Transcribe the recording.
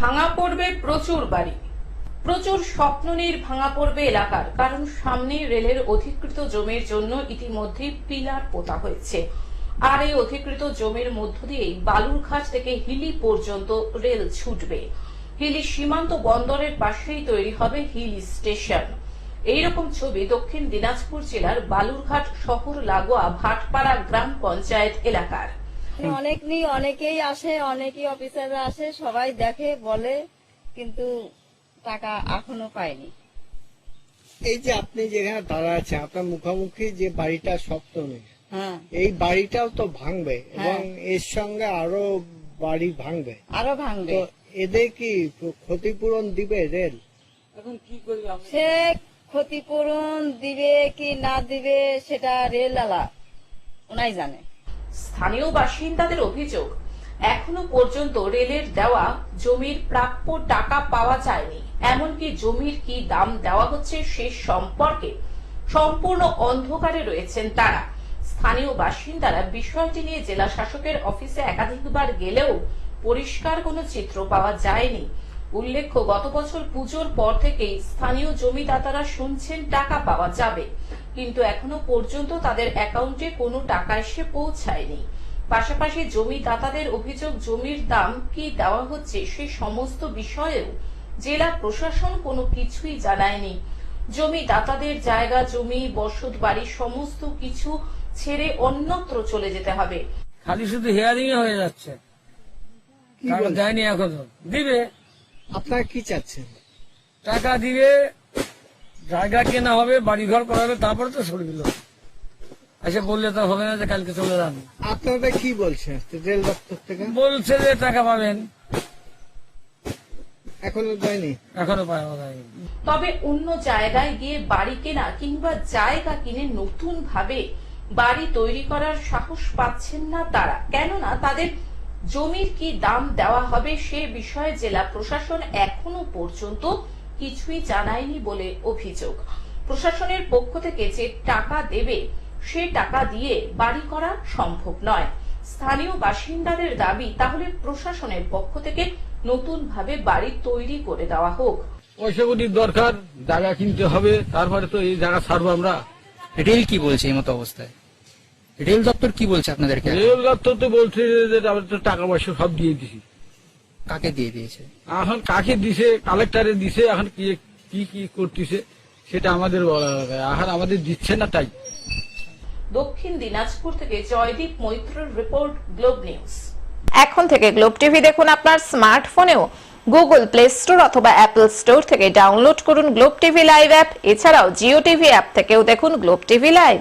ভাঙা পড়বে প্রচুর বাড়ি। প্রচুর স্বপ্ন নীর ভাঙা পড়বে এলাকার। কারণ সামনে রেলের অধিকৃত জমির জন্য ইতিমধ্যে পিলার পোতা হয়েছে। আর এই অধিকৃত জমির মধ্য দিয়েই বালুরঘাট থেকে হিলি পর্যন্ত রেল ছুটবে। হিলি সীমান্ত বন্দরের পাশেই তৈরি হবে হিলি স্টেশন। এইরকম ছবি দক্ষিণ দিনাজপুর জেলার বালুরঘাট শহর লাগোয়া ভাটপাড়া গ্রাম পঞ্চায়েত এলাকার। অনেক নি অনেকেই আসে অনেকেই অফিসাররা আসে সবাই দেখে বলে কিন্তু টাকা এখনও পায়নি। এই যে আপনি যেখানে দাঁড়া আছেন আপনার মুখোমুখি যে বাড়িটা সপ্তমী হ্যাঁ। এই বাড়িটাও তো ভাঙবে হ্যাঁ। এবং এর সঙ্গে আরও বাড়ি ভাঙবে। আরও ভাঙবে। তো এদের কি ক্ষতিপূরণ দিবে রেল? এখন কি করবে সে ক্ষতিপূরণ দিবে কি না দিবে সেটা রেল আলা ওনাই জানে। স্থানীয় বাসিন্দাদের অভিযোগ, এখনও পর্যন্ত রেলের দেওয়া জমির প্রাপ্য টাকা পাওয়া যায়নি। এমনকি জমির কি দাম দেওয়া হচ্ছে সে সম্পর্কে সম্পূর্ণ অন্ধকারে রয়েছেন তারা। স্থানীয় বাসিন্দারা বিষয়টি নিয়ে জেলা শাসকের অফিসে একাধিকবার গেলেও পরিষ্কার কোনো চিত্র পাওয়া যায়নি। উল্লেখ্য গত বছর পুজোর পর থেকেই স্থানীয় জমিদাতারা শুনছেন টাকা পাওয়া যাবে। কিন্তু এখনও পর্যন্ত তাদের অ্যাকাউন্টে কোনো টাকা এসে পৌঁছায়নি। পাশাপাশি জমিদাতাদের অভিযোগ জমির দাম কি দেওয়া হচ্ছে সেই সমস্ত বিষয়েও জেলা প্রশাসন কোনো কিছুই জানায়নি। জমিদাতাদের জায়গা জমি বসত বাড়ি সমস্ত কিছু ছেড়ে অন্যত্র চলে যেতে হবে। খালি শুধু হিয়ারিং হয়ে যাচ্ছে? দেয়নি এখনও। দিবে। আপনারা কি চাচ্ছেন? টাকা দিবে জায়গা কেনা হবে বাড়ি ঘর করা হবে তারপরে তো সরে দিল এসে বললে তো হবে না যে কালকে চলে যান আপনাদের কি বলছেন? রেল দপ্তর থেকে? বলছে যে টাকা পাবেন। এখনও দেয়নি এখনও পাওয়া যায়নি। তবে অন্য জায়গায় গিয়ে বাড়ি কেনা কিংবা জায়গা কিনে নতুন ভাবে বাড়ি তৈরি করার সাহস পাচ্ছেন না তারা। কেননা তাদের জমির কি দাম দেওয়া হবে সে বিষয়ে জেলা প্রশাসন এখনও পর্যন্ত কিছুই জানায়নি বলে অভিযোগ। প্রশাসনের পক্ষ থেকে যে টাকা দেবে সে টাকা দিয়ে বাড়ি করা সম্ভব নয়। স্থানীয় বাসিন্দাদের দাবি তাহলে প্রশাসনের পক্ষ থেকে নতুন ভাবে বাড়ি তৈরি করে দেওয়া হোক। পয়সাগুলির দরকার জায়গা কিনতে হবে তারপরে তো এই জায়গা ছাড়বো আমরা। রেল কি বলছে এই মতো অবস্থায়? রেল দপ্তর কি বলছে আপনাদেরকে? রেল দপ্তর তো বলছে যে আমরা তো টাকা পয়সা সব দিয়ে দিছি। কাকে দিয়ে দিয়েছে? এখন কাকে দিছে কালেক্টরে দিছে এখন কি কি কি করতেছে সেটা আমাদের বলা হবে এখন আমাদের দিচ্ছে না তাই। দক্ষিণ দিনাজপুর থেকে জয়দীপ মৈত্রর রিপোর্ট গ্লোব নিউজ। এখন থেকে গ্লোব টিভি দেখুন আপনার স্মার্টফোনেও। গুগল প্লে স্টোর অথবা অ্যাপল স্টোর থেকে ডাউনলোড করুন গ্লোব টিভি লাইভ অ্যাপ। এছাড়াও জিও টিভি অ্যাপ থেকেও দেখুন গ্লোব টিভি লাইভ।